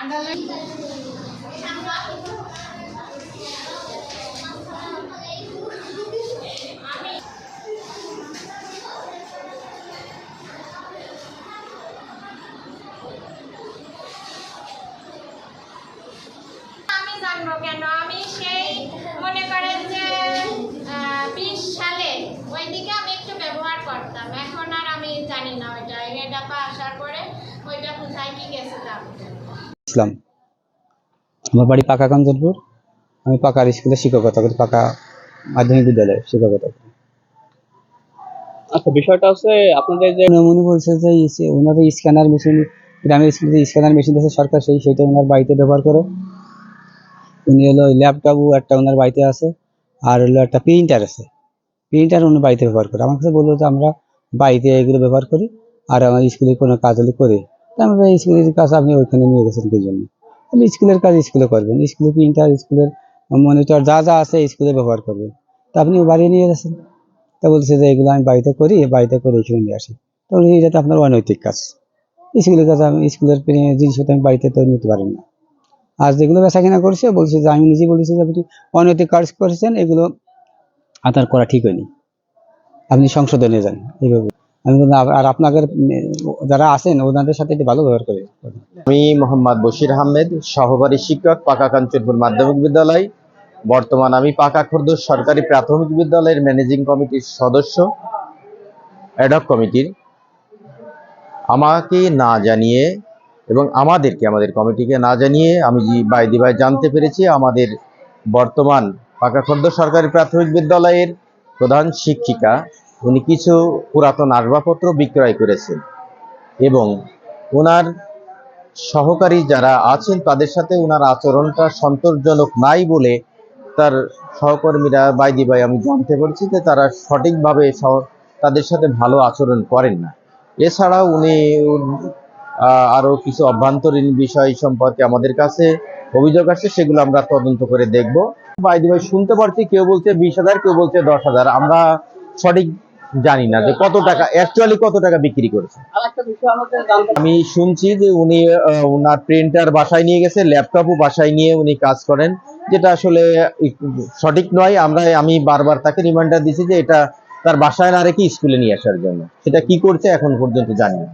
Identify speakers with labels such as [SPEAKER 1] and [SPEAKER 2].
[SPEAKER 1] আমি জানব কেন? আমি সেই মনে করেন যে বিশ সালে ওইদিকে আমি একটু ব্যবহার করতাম। এখন আর আমি জানি না ওইটা। এটা আসার পরে ওইটা কোথায় কি গেছে জানব
[SPEAKER 2] ইসলাম আমার বাড়ি পাকা কাঞ্চনপুর। আমি পাকার স্কুলে শিক্ষকতা করি পাকা মাধ্যমিক বিদ্যালয়ে শিক্ষকতা করি।
[SPEAKER 3] আচ্ছা বিষয়টা হচ্ছে আপনাদের যে
[SPEAKER 2] উনি বলছে যে ওনাদের স্ক্যানার মেশিন গ্রামের স্কুলে যে স্ক্যানার মেশিন দিয়েছে সরকার সেই সেটা ওনার বাড়িতে ব্যবহার করে। উনি হলো ল্যাপটপও একটা ওনার বাড়িতে আছে আর হলো একটা প্রিন্টার আছে। প্রিন্টার উনি বাড়িতে ব্যবহার করে। আমার কাছে বলল যে আমরা বাড়িতে এগুলো ব্যবহার করি আর আমার স্কুলে কোনো কাজ হলে করি। আমরা স্কুলের কাজ আপনি ওইখানে নিয়ে গেছেন কি জন্য? আপনি স্কুলের কাজ স্কুলে করবেন। স্কুলের প্রিন্টার স্কুলের মনিটর যা যা আছে স্কুলে ব্যবহার করবেন। তা আপনি বাড়ি নিয়ে গেছেন। তা বলছে যে এগুলো আমি বাড়িতে করি বাড়িতে করে এখানে নিয়ে আসি। তো বলছি, এটা তো আপনার অনৈতিক কাজ। স্কুলের কাজ আমি স্কুলের প্রি- জিনিস আমি বাড়িতে তো নিতে পারি না। আর যেগুলো বেচা কিনা করছে বলছে যে আমি নিজে বলেছি যে আপনি অনৈতিক কাজ করেছেন এগুলো আপনার করা ঠিক হয়নি। আপনি সংশোধনে যান। এইভাবে আর- আপনাদের যারা আছেন, ওনাদের সাথে একটু ভালো ব্যবহার করে
[SPEAKER 4] আমি মোহাম্মদ বশির আহমেদ, সহকারী শিক্ষক, পাকা কাঞ্চনপুর মাধ্যমিক বিদ্যালয়। বর্তমান আমি পাকা খুর্দ সরকারি প্রাথমিক বিদ্যালয়ের ম্যানেজিং কমিটির সদস্য অ্যাডক কমিটির। আমাকে না জানিয়ে এবং আমাদেরকে, আমাদের কমিটিকে না জানিয়ে আমি যে বাইদি ভাই জানতে পেরেছি, আমাদের বর্তমান পাকা খুর্দ সরকারি প্রাথমিক বিদ্যালয়ের প্রধান শিক্ষিকা উনি কিছু পুরাতন আসবাবপত্র বিক্রয় করেছেন এবং ওনার সহকারী যারা আছেন তাদের সাথে ওনার আচরণটা সন্তোষজনক নাই বলে তার সহকর্মীরা বাইদি ভাই আমি জানতে পারছি যে তারা সঠিকভাবে তাদের সাথে ভালো আচরণ করেন না। এছাড়াও উনি আরও কিছু অভ্যন্তরীণ বিষয় সম্পর্কে আমাদের কাছে অভিযোগ আসছে, সেগুলো আমরা তদন্ত করে দেখব। বাইদি ভাই শুনতে পারছি কেউ বলছে বিশ হাজার, কেউ বলছে দশ হাজার। আমরা সঠিক জানি না যে কত টাকা অ্যাকচুয়ালি কত টাকা বিক্রি করেছে। আমি শুনছি যে উনি ওনার প্রিন্টার বাসায় নিয়ে গেছে ল্যাপটপও বাসায় নিয়ে উনি কাজ করেন যেটা আসলে সঠিক নয়। আমরা আমি বারবার তাকে রিমাইন্ডার দিছি যে এটা তার বাসায় না রেখে স্কুলে নিয়ে আসার জন্য। সেটা কি করছে এখন পর্যন্ত জানি না।